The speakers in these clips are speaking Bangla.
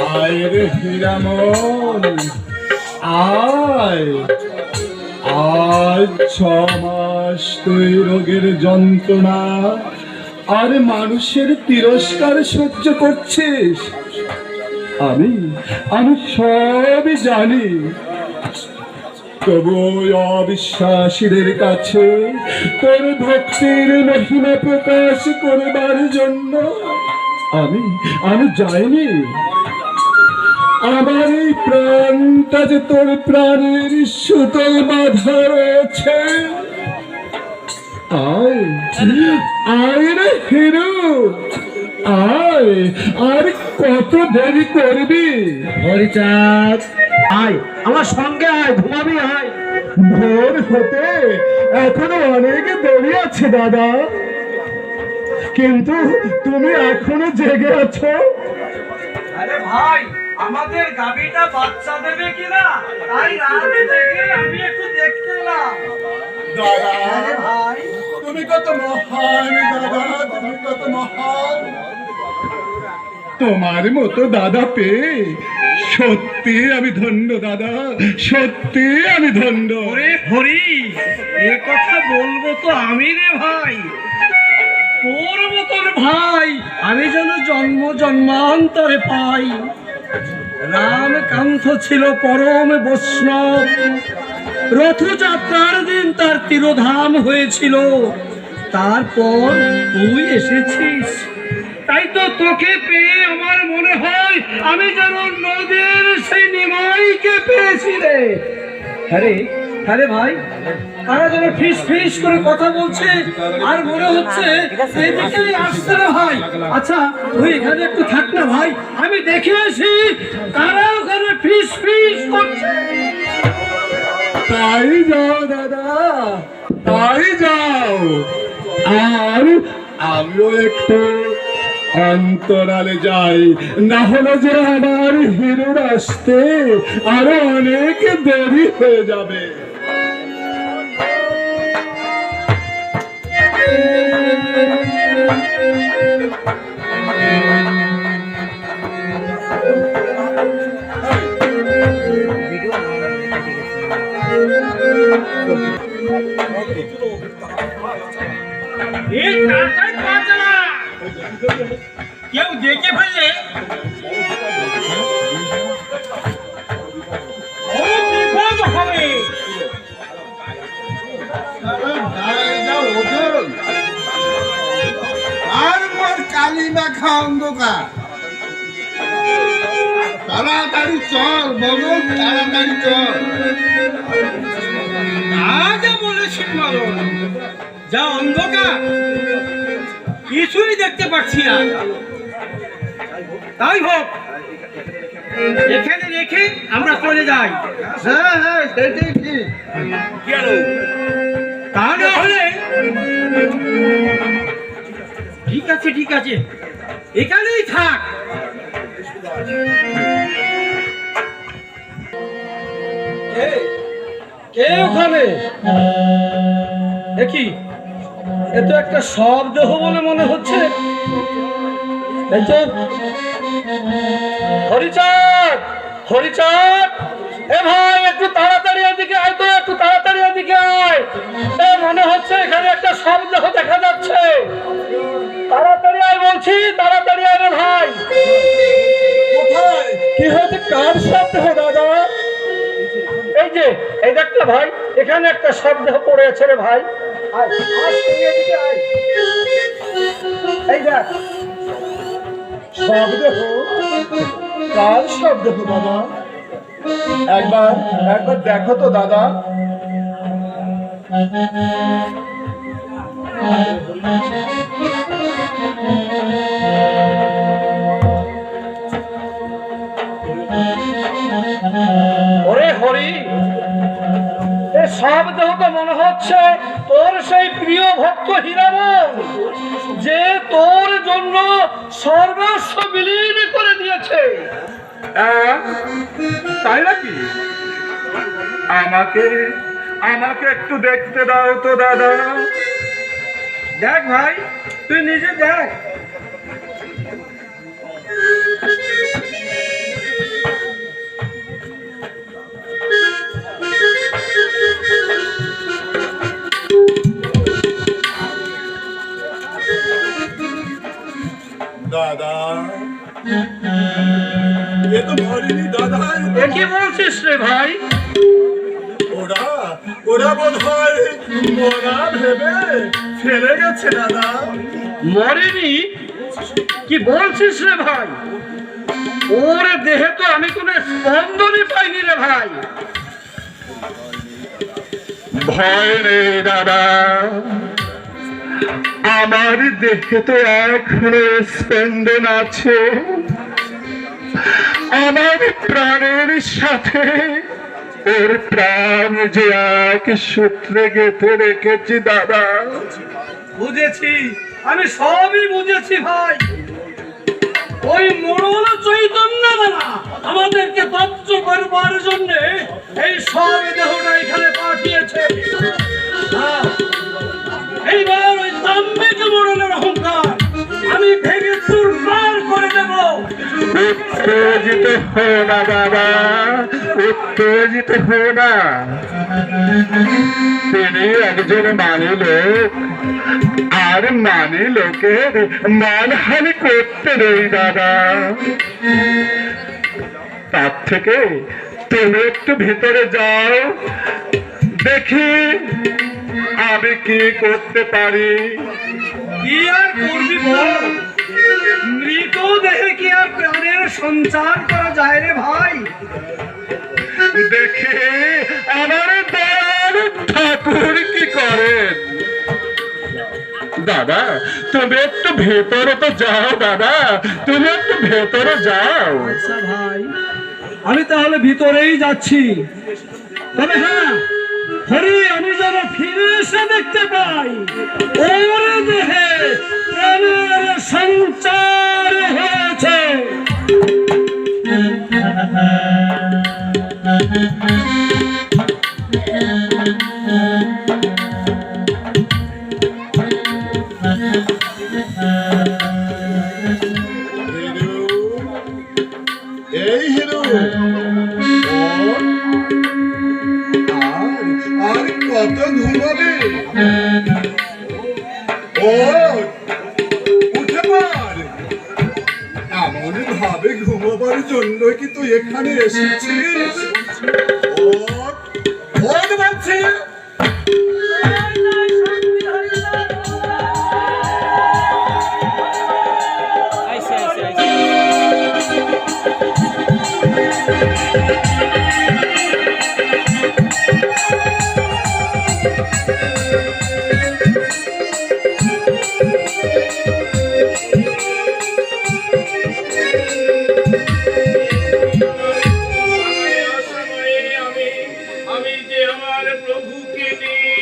আয় রে হীরামন, আয় আজ ছ মাস তুই রোগের আর মানুষের তিরস্কার সহ্য করছিস। আমি আমি সবই জানি। তবু অবিশ্বাসীদের কাছে তোর ভক্তির মহিমা প্রকাশ করবার জন্য আমি আমি যাইনি। আমার এই প্রাণটা যে তোর প্রাণের সুতোয় বাধা রয়েছে। আয় আয় রে হিরো আয় আর কত দেরি করবি? হরিচাঁদ আয় আমার সঙ্গে আয় ঘুমাবি আয়। ভোর হতে এখনও অনেক দেরি আছে দাদা। কিন্তু তুমি এখনও জেগে আছো। আরে ভাই আমাদের গাবিটা বাচ্চা দেবে কিনা? তাই রাতে জেগে আমি একটু দেখতে এলাম। আরে ভাই। তুমি কত মহান দাদা তুমি কত মহান। তোমার মতো দাদা পেয়ে সত্যি আমি ধন্য দাদা সত্যি আমি ধন্য। ওরে হরি এ কথা বলব তো আমি রে ভাই। তোর মতন ভাই আমি যেন জন্ম জন্মান্তরে পাই। রামকান্ত ছিল পরম বৈষ্ণব। রথযাত্রার দিন তার তিরোধাম হয়েছিল। তারপর তুই এসেছিস। তাই তো তোকে পেয়ে আমার মনে হয় আমি যেন নদীর সেই নিমাইকে পেয়েছি রে। আরে আরে ভাই তারা যেন ফিস ফিস করে কথা বলছে, আর মনে হচ্ছে এদিকেই আসছে রে ভাই আচ্ছা তুই এখানে একটু থাক না ভাই, আমি দেখে আসি কারা ওখানে ফিস ফিস করছে। তাই যাও, দাদা, তাই যাও। আর আমিও একটু অন্তরালে যাই, না হলে যে আমার হিরোর আসতে আরও অনেক দেরি হয়ে যাবে। এই মাখা অন্ধকার। তাড়াতাড়ি চল বলো তাড়াতাড়ি চল। যা বলেছি যা অন্ধকার কিছুই দেখতে পাচ্ছি না। তাই হোক এখানে রেখে আমরা চলে যাই। হ্যাঁ হ্যাঁ সেটাই ঠিক। তা না হলে ঠিক আছে ঠিক আছে। এখানেই থাক। কে? ওখানে? দেখি, এ তো একটা শব্দেহ বলে মনে হচ্ছে। এই তো। হরিচাঁদ হরিচাঁদ। এ ভাই, একটু তাড়াতাড়ি এদিকে আয় তো, একটু তাড়াতাড়ি এদিকে আয়। এ মনে হচ্ছে এখানে একটা শব্দেহ দেখা যাচ্ছে। কার সাথে দাদা? এই যে, এই দেখ ভাই, এখানে একটা শব্দ পড়ে আছে রে ভাই। এই দেখ। দাদা? একবার একবার দেখো তো দাদা। ওরে হচ্ছে তোর সেই প্রিয় ভক্ত হীরামন যে তোর জন্য সর্বস্ব বিলীন করে দিয়েছে। হ্যাঁ? তাই নাকি? আমাকে আমাকে একটু দেখতে দাও তো, দাদা। দেখ ভাই, তুই নিজে দেখ। তো মরেনি কি বলছিস রে ভাই? ওরা ওরা বোধ হয় মরা ভেবে ফেলে গেছে দাদা। মরেনি? কি বলছিস রে ভাই? ওর দেহে তো আমি কোনো স্পন্দনই পাইনি রে ভাই। ভয় নেই দাদা। আমার দেহে তো এখনও স্পন্দন আছে। আমার প্রাণের সাথে ওর প্রাণ যে এক সূত্রে গেঁথে রেখেছি দাদা। বুঝেছি আমি সবই বুঝেছি ভাই। ওই মোড়ল চৈতন্য আমাদেরকে তত্ত্ব করবার জন্য এই সব দেহটা এখানে পাঠিয়েছে। হ্যাঁ, এইবার ওই তাম্বিক মোড়লের অহংকার আমি ভেঙে দেব উত্তেজিত হো না, বাবা। উত্তেজিত হো না। তিনি একজন মানি লোক, আর মানি লোকের মানহানি করতে নেই দাদা তার থেকে তুমি একটু ভিতরে যাও, দেখি আমি কি করতে পারি। মৃত দেহে কি আর প্রাণের সঞ্চার করা যায় রে ভাই? দেখে আমার দয়াল ঠাকুর কি করেন? দাদা তুমি একটু ভেতরে তো যাও দাদা। তুমি একটু ভেতরে যাও। আচ্ছা ভাই আমি তাহলে ভিতরেই যাচ্ছি। তবে হ্যাঁ হরি আমি যারা ফিরে এসে দেখতে পাই। ওর দেহে প্রাণের সঞ্চার হয়েছে। হিরু আমার প্রভুকে নিয়ে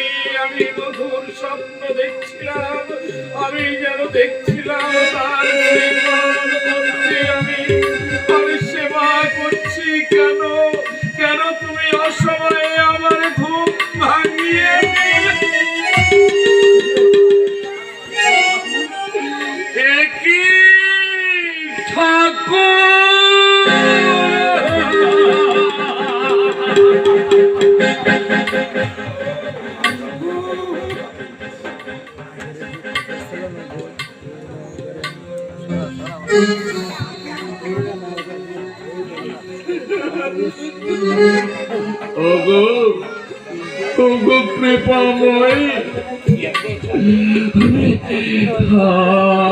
আমি মধুর স্বপ্ন দেখছিলাম। আমি যেন দেখছিলাম তার আমি করছি কেন? কেন তুমি অসময়ে আমার ঘুম ভাঙিয়ে কি ঠাকুর? ওগো ওগো কৃপাময়।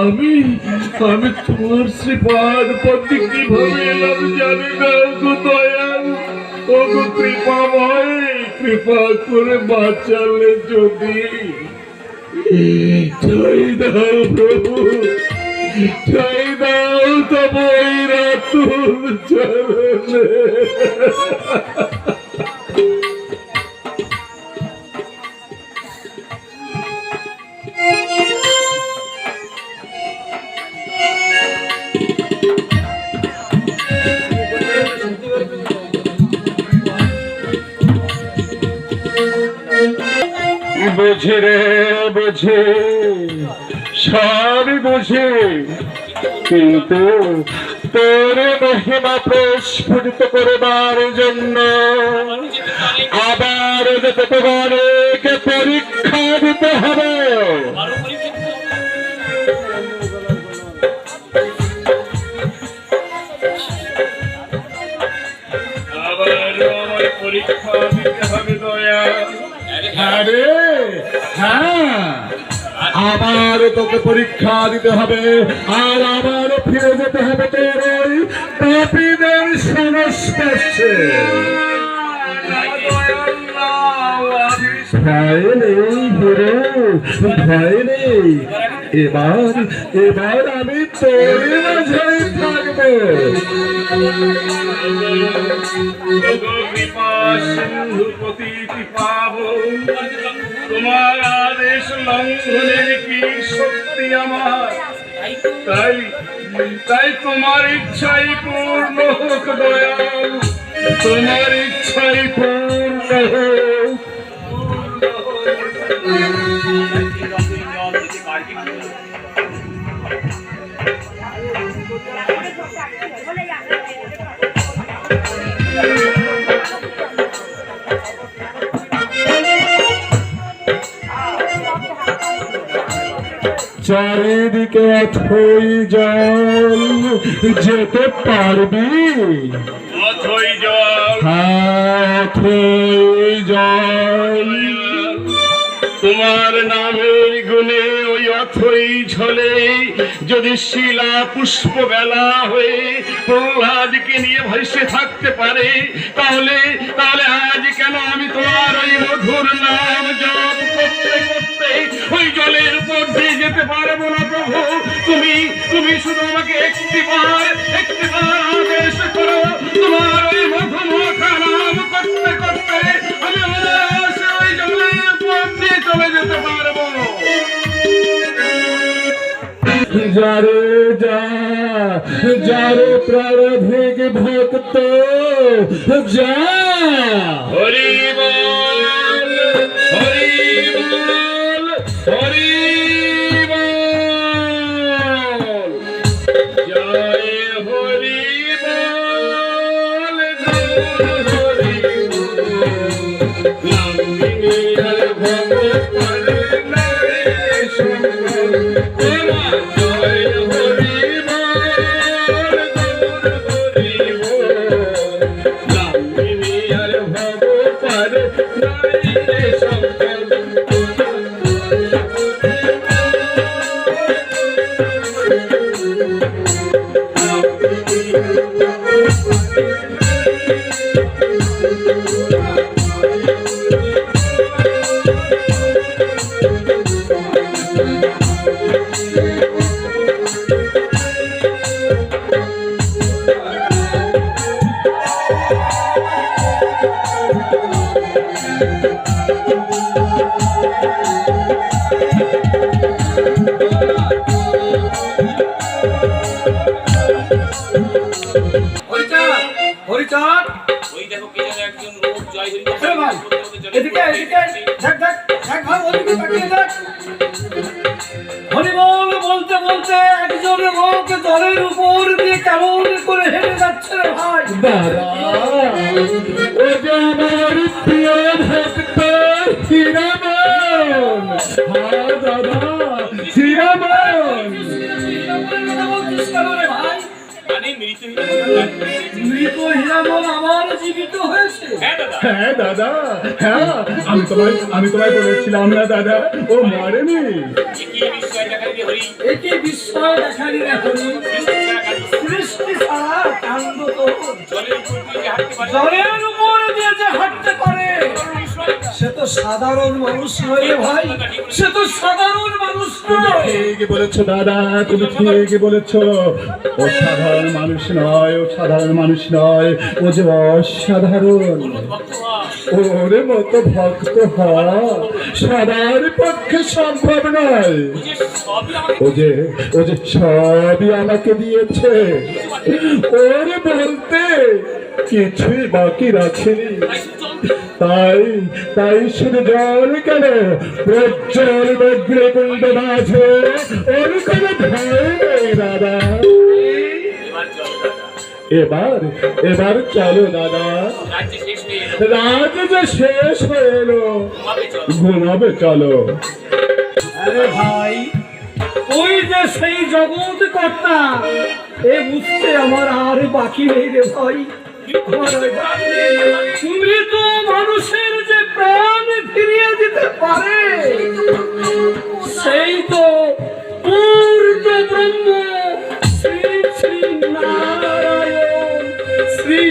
আমি আমি তোমার শ্রীপাদ পথে কীভাবে জানি না দয়াল ভাই কৃপা করে বাঁচালে যদি। চাই দাও জয় দাও তব ওই রাতুল চরণে। বুঝে রে বুঝে সবই বুঝে। কিন্তু তোর মহিমা প্রস্ফুটিত করবার জন্য আবার যেতে অনেক পরীক্ষা দিতে হবে। পরীক্ষা দিতে হবে দয়াল হ্যাঁ রে হ্যাঁ। আবার তোকে পরীক্ষা দিতে হবে, আর আবার ফিরে যেতে হবে তোর ওই পাপীদের সংস্পর্শে এবার এবার আমি থাকব। তোমার আদেশ লঙ্ঘনের কি শক্তি আমার? তাই তাই তোমার ইচ্ছাই পূর্ণ হোক দয়াল। তোমার ইচ্ছাই পূর্ণ হোক। চারিদিকে অথই জল যেতে পারবি। অথই জল। অথই জল। তোমার নামের গুণে ওই অথই ঝলে যদি শিলা পুষ্প বেলা হয়ে প্রহ্লাদকে নিয়ে ভেসে থাকতে পারে তাহলে তাহলে আজ কেন আমি তোমার ওই মধুর নাম জপ ওই জলের উপর দিয়ে যেতে পারব না প্রভু। তুমি তুমি শুধু আমাকে আদেশ করো। তোমার ওই মধুমুখা নাম করতে করতে আমি ওই জলের উপর দিয়ে চলে যেতে পারব। যারে যা, যারে প্রারধিক ভক্ত, যা। হরি জলের উপর দিয়ে কেমন করে হেঁটে যাচ্ছে রে ভাই? হ্যাঁ দাদা হ্যাঁ আমি তোমায় আমি তোমায় বলেছিলাম না, দাদা। ও সে তো সাধারণ মানুষ নয় ভাই। সে তো সাধারণ নয় ঠিক বলেছ দাদা তুমি ঠিক বলেছ। ও সাধারণ মানুষ নয় ও সাধারণ মানুষ নয়। ও যে অসাধারণ। ওরে মতো ভক্ত হওয়া সবার পক্ষে সম্ভব নয়। ও যে ও যে সবই আমাকে দিয়েছে। ওরে বলতে কিছুই বাকি রাখেনি। তাই তাই শুধু জল কেন। প্রজ্জ্বল বজ্রকুণ্ড মাঝে ওর কোনো দাদা। এবার এবার চলো, দাদা। রাত যে শেষ হয়ে এলো, ঘুমাবে চলো। আরে ভাই, ওই যে সেই জগৎ কর্তা এ বুঝতে আমার আর বাকি নেই রে ভাই। তুমি তো মানুষের যে প্রাণ ফিরিয়ে দিতে পারে সেই তো পূর্ণ ব্রহ্ম শ্রী শ্রী নারায়ণ শ্রী